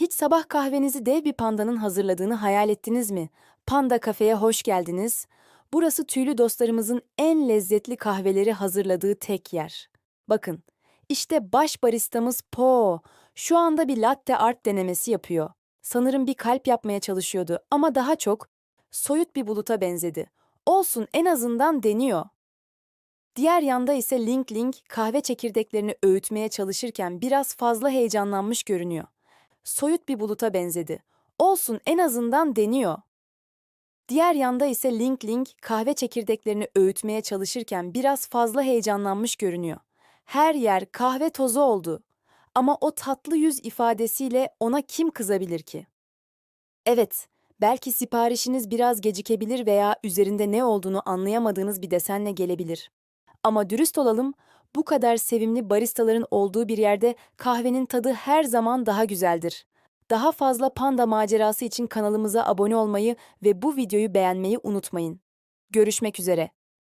Hiç sabah kahvenizi dev bir pandanın hazırladığını hayal ettiniz mi? Panda kafeye hoş geldiniz. Burası tüylü dostlarımızın en lezzetli kahveleri hazırladığı tek yer. Bakın, işte baş baristamız Po. Şu anda bir latte art denemesi yapıyor. Sanırım bir kalp yapmaya çalışıyordu ama daha çok soyut bir buluta benzedi. Olsun en azından deniyor. Diğer yanda ise Link Link kahve çekirdeklerini öğütmeye çalışırken biraz fazla heyecanlanmış görünüyor. Soyut bir buluta benzedi. Olsun en azından deniyor. Diğer yanda ise Link Link kahve çekirdeklerini öğütmeye çalışırken biraz fazla heyecanlanmış görünüyor. Her yer kahve tozu oldu. Ama o tatlı yüz ifadesiyle ona kim kızabilir ki? Evet, belki siparişiniz biraz gecikebilir veya üzerinde ne olduğunu anlayamadığınız bir desenle gelebilir. Ama dürüst olalım, bu kadar sevimli baristaların olduğu bir yerde kahvenin tadı her zaman daha güzeldir. Daha fazla panda macerası için kanalımıza abone olmayı ve bu videoyu beğenmeyi unutmayın. Görüşmek üzere.